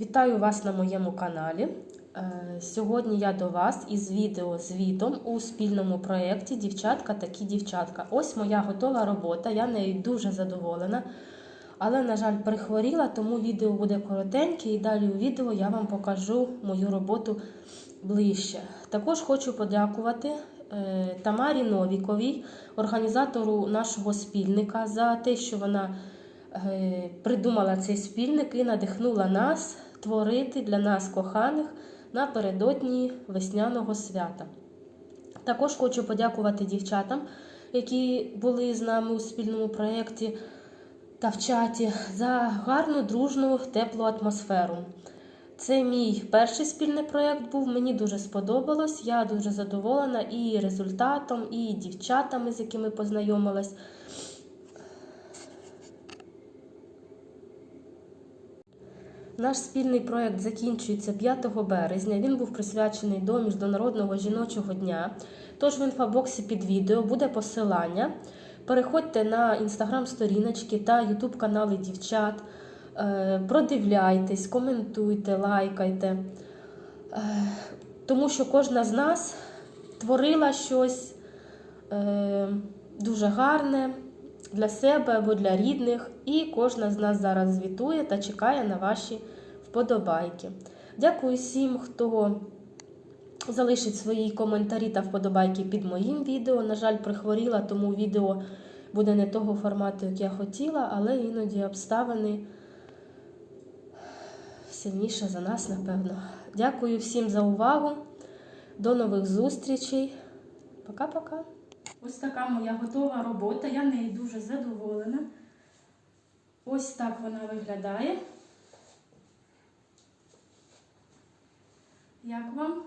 Вітаю вас на моєму каналі. Е, Сьогодні я до вас із відео звітом у спільному проєкті Дівчатка такі дівчатка. Ось моя готова робота, я нею дуже задоволена. Але, на жаль, перехворіла, тому відео буде коротеньке, і далі у відео я вам покажу мою роботу ближче. Також хочу подякувати е, Тамарі Новіковій, організатору нашого спільника, за те, що вона е, придумала цей спільник і надихнула нас творити для нас коханих напередодні весняного свята. Також хочу подякувати дівчатам, які були з нами у спільному проєкті та в чаті, за гарну, дружну, теплу атмосферу. Це мій перший спільний проєкт був. Мені дуже сподобалось. Я дуже задоволена і результатом, і дівчатами, з якими познайомилась. Наш спільний проєкт закінчується 5 березня. Він був присвячений до Міжнародного жіночого дня. Тож в інфобоксі під відео буде посилання. Переходьте на інстаграм-сторіночки та ютуб канали дівчат. Е, Продивляйтесь, коментуйте, лайкайте. Е, Тому що кожна з нас творила щось е, дуже гарне для себе або для рідних, і кожна з нас зараз звітує та чекає на ваші вподобайки. Дякую всім, хто залишить свої коментарі та вподобайки під моїм відео. На жаль, прихворіла, тому відео буде не того формату, як я хотіла, але іноді обставини сильніше за нас, напевно. Дякую всім за увагу. До нових зустрічей. Пока-пока. Ось така моя готова робота. Я нею дуже задоволена. Ось так вона виглядає. Як вам?